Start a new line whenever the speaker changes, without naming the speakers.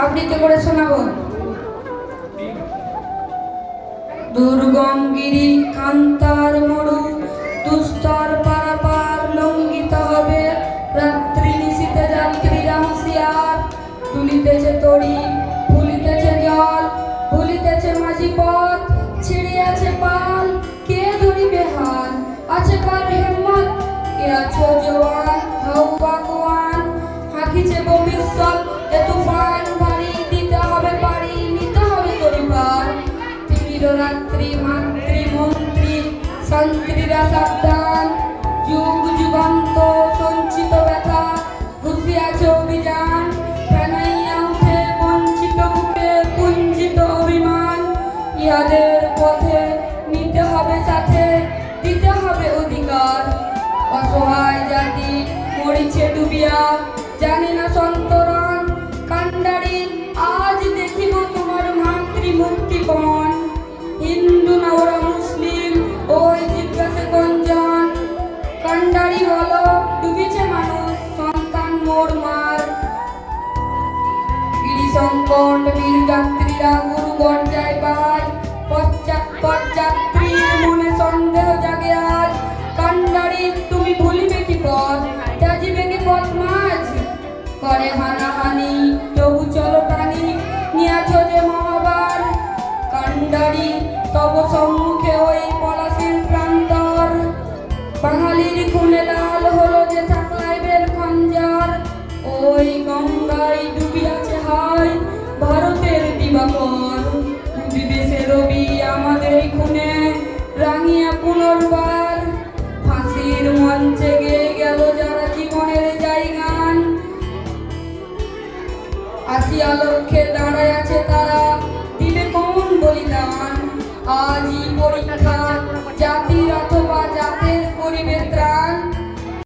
আবৃত্তি করে শোনাবো দুর্গম গিরি কান্তার মরু, দুস্তর পারাপার লঙ্ঘিত হবে। রাত্রি নিশীতে যাত্রীরা হুঁশিয়ার তুলিতেছে তড়ি ভুলিতেছে জল ভুলিতেছে মাঝি পথ ছিঁড়ে আছে পাল। কে ধরিবে হাল আছে কার হেমত কে আছো জওয়ান হও ভগবান হাঁকিছে ভবিষ্যৎ তিমির রাত্রি মাতৃ মন্ত্রী শান্তিরা সাবধান। যুগ যুগান্ত সঞ্চিত ব্যথা, ঘুষিয়াছে অভিযান। ফেনাইয়া উঠে বঞ্চিত বুকে কুঞ্চিত অভিমান। ইহাদের পথে নিতে হবে সাথে, দিতে হবে অধিকার। অসহায় জাতি মরিছে ডুবিয়া, জানে না সন্তরণ। কান্ডারি, আজ দেখিব তোমার মাতৃমূর্তিপণ হিন্দু না ওরা মুসলিম, ওই জিজ্ঞাসে গঞ্জন কান্ডারি হলো, ডুবিছে মানুষ, সন্তান মোর মার। গিরি সংকট বীর যাত্রীরা গুরু গর্জায় বাজ। পশ্চাৎ পশ্চাত্রীর মনে সন্দেহ জাগে আজ। কান্ডারি, তুমি ভুলিবে কি পথ? ত্যাজিবে কি পথ মাঝ? করে হানাহানি তবু চলো টানি নিয়াছ যে মহাবার। কান্ডারি তব সম্মুখে ওই পলাশির প্রান্তর। বাঙালির খুনে লাল হলো যে থাকলাইবের খঞ্জার। ওই গঙ্গায় ডুবিয়াছে হায় ভারতের দিবাকর। বিদেশে রবি আমাদের খুনে রাঙিয়া পুনর্বার। ফাঁসির মঞ্চে গেয়ে গেল যারা জীবনের জায়গান। আসিয়া লক্ষ্যে দাঁড়ায় আছে 啊你